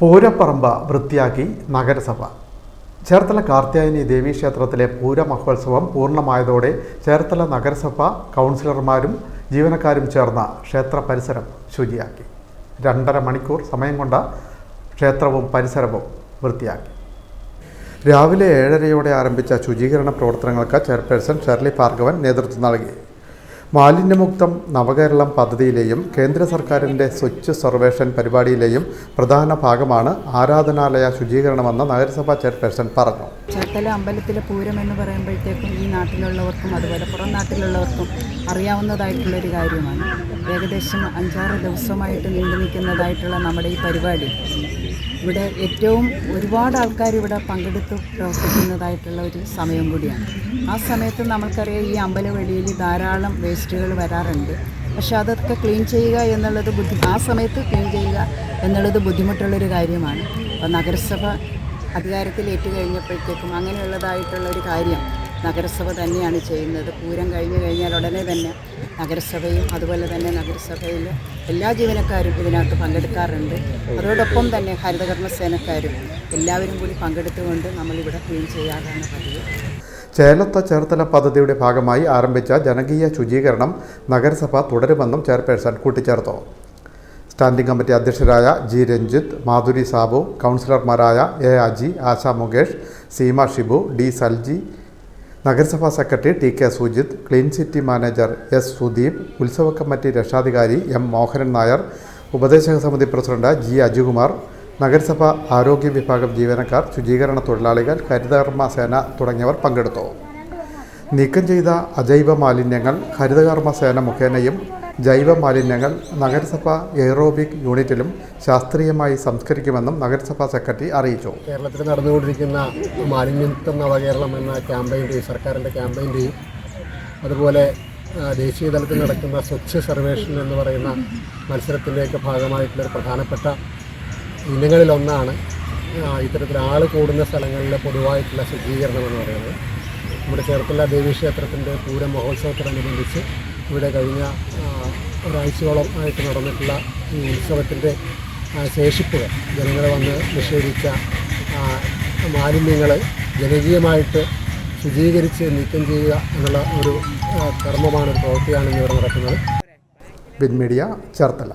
പൂരപ്പറമ്പ വൃത്തിയാക്കി നഗരസഭ. ചേർത്തല കാർത്യായനി ദേവീ ക്ഷേത്രത്തിലെ പൂരമഹോത്സവം പൂർണമായതോടെ ചേർത്തല നഗരസഭ കൗൺസിലർമാരും ജീവനക്കാരും ചേർന്ന ക്ഷേത്ര പരിസരം ശുചിയാക്കി. രണ്ടര മണിക്കൂർ സമയം കൊണ്ട് ക്ഷേത്രവും പരിസരവും വൃത്തിയാക്കി. രാവിലെ ഏഴരയോടെ ആരംഭിച്ച ശുചീകരണ പ്രവർത്തനങ്ങൾക്ക് ചെയർപേഴ്സൺ ഷെർലി ഭാർഗവൻ നേതൃത്വം നൽകി. മാലിന്യമുക്തം നവകേരളം പദ്ധതിയിലെയും കേന്ദ്ര സർക്കാരിന്റെ സ്വച്ഛ് സർവേഷൻ പരിപാടിയിലെയും പ്രധാന ഭാഗമാണ് ആരാധനാലയ ശുചീകരണമെന്ന് നഗരസഭാ ചെയർപേഴ്സൺ പറഞ്ഞു. ചേർത്തല അമ്പലത്തിലെ പൂരം എന്ന് പറയുമ്പോഴത്തേക്കും ഈ നാട്ടിലുള്ളവർക്കും അതുപോലെ പുറം നാട്ടിലുള്ളവർക്കും അറിയാവുന്നതായിട്ടുള്ളൊരു കാര്യമാണ്. ഏകദേശം അഞ്ചാറ് ദിവസമായിട്ട് നീണ്ടു നിൽക്കുന്നതായിട്ടുള്ള നമ്മുടെ ഈ പരിപാടി. ഇവിടെ ഏറ്റവും ഒരുപാട് ആൾക്കാർ ഇവിടെ പങ്കെടുത്ത് പ്രവർത്തിക്കുന്നതായിട്ടുള്ള ഒരു സമയം കൂടിയാണ്. ആ സമയത്ത് നമ്മൾക്കറിയാം ഈ അമ്പലവെളിയിൽ ധാരാളം വേസ്റ്റുകൾ വരാറുണ്ട്. പക്ഷേ അതൊക്കെ ക്ലീൻ ചെയ്യുക എന്നുള്ളത് ബുദ്ധി ആ സമയത്ത് ക്ലീൻ ചെയ്യുക എന്നുള്ളത് ബുദ്ധിമുട്ടുള്ളൊരു കാര്യമാണ്. അപ്പോൾ നഗരസഭ അധികാരത്തിലേറ്റ് കഴിഞ്ഞപ്പോഴത്തേക്കും അങ്ങനെയുള്ളതായിട്ടുള്ള ഒരു കാര്യം നഗരസഭ തന്നെയാണ് ചെയ്യുന്നത്. പൂരം കഴിഞ്ഞു കഴിഞ്ഞാൽ ഉടനെ തന്നെ നഗരസഭയും അതുപോലെ തന്നെ നഗരസഭയിൽ എല്ലാ ജീവനക്കാരും ഇതിനകത്ത് പങ്കെടുക്കാറുണ്ട്. അതോടൊപ്പം തന്നെ ഹരിതകർമ്മ സേനക്കാരും എല്ലാവരും കൂടി പങ്കെടുത്തുകൊണ്ട് നമ്മളിവിടെ ക്ലീൻ ചെയ്യാറാണ് പതിവ്. ചേലത്ത ചേർത്തല പദ്ധതിയുടെ ഭാഗമായി ആരംഭിച്ച ജനകീയ ശുചീകരണം നഗരസഭ തുടരുമെന്നും ചെയർപേഴ്സൺ കൂട്ടിച്ചേർത്തു. സ്റ്റാൻഡിംഗ് കമ്മിറ്റി അധ്യക്ഷരായ ജി രഞ്ജിത്ത് മാധുരി സാബു കൗൺസിലർമാരായ എ അജി ആശ മുകേഷ് സീമ ഷിബു ഡി സൽജി നഗരസഭാ secretary T K Sujith clean city manager S Sudeep ഉത്സവ കമ്മിറ്റി രക്ഷാധികാരി എം മോഹനൻ നായർ ഉപദേശക സമിതി പ്രസിഡന്റ് ജി അജികുമാർ നഗരസഭ ആരോഗ്യ വിഭാഗം ജീവനക്കാർ ശുചീകരണ തൊഴിലാളികൾ ഹരിതകർമ്മ സേന തുടങ്ങിയവർ പങ്കെടുത്തു. നീക്കം ചെയ്ത അജൈവ മാലിന്യങ്ങൾ ഹരിതകർമ്മ സേന മുഖേനയും ജൈവ മാലിന്യങ്ങൾ നഗരസഭ എയറോബിക് യൂണിറ്റിലും ശാസ്ത്രീയമായി സംസ്കരിക്കുമെന്നും നഗരസഭാ സെക്രട്ടറി അറിയിച്ചു. കേരളത്തിൽ നടന്നുകൊണ്ടിരിക്കുന്ന മാലിന്യമുക്തം നവകേരളം എന്ന ക്യാമ്പയിന്റെയും സർക്കാരിന്റെ ക്യാമ്പയിന്റെയും അതുപോലെ ദേശീയ തലത്തിൽ നടക്കുന്ന സ്വച്ഛ സർവേഷൻ എന്ന് പറയുന്ന മത്സരത്തിന്റെയൊക്കെ ഭാഗമായിട്ടുള്ള ഒരു പ്രധാനപ്പെട്ട ഇനങ്ങളിലൊന്നാണ് ഇത്തരത്തിൽ ആൾ കൂടുന്ന സ്ഥലങ്ങളിലെ പൊതുവായിട്ടുള്ള ശുചീകരണം എന്ന് പറയുന്നത്. നമ്മുടെ ചേർത്തല ദേവീക്ഷേത്രത്തിന്റെ പൂര മഹോത്സവത്തോടനുബന്ധിച്ച് ഇവിടെ കഴിഞ്ഞ ഒരാഴ്ചയോളം ആയിട്ട് നടന്നിട്ടുള്ള ഈ ഉത്സവത്തിന്റെ ശേഷിപ്പുകൾ. ജനങ്ങളെ വന്ന് നിഷേധിച്ച മാലിന്യങ്ങൾ ജനകീയമായിട്ട് ശുചീകരിച്ച് നീക്കം ചെയ്യുക എന്നുള്ള ഒരു കർമ്മമാണ് പ്രവൃത്തിയാണ് ഇന്നിവിടെ നടക്കുന്നത്. Bin media Cherthala.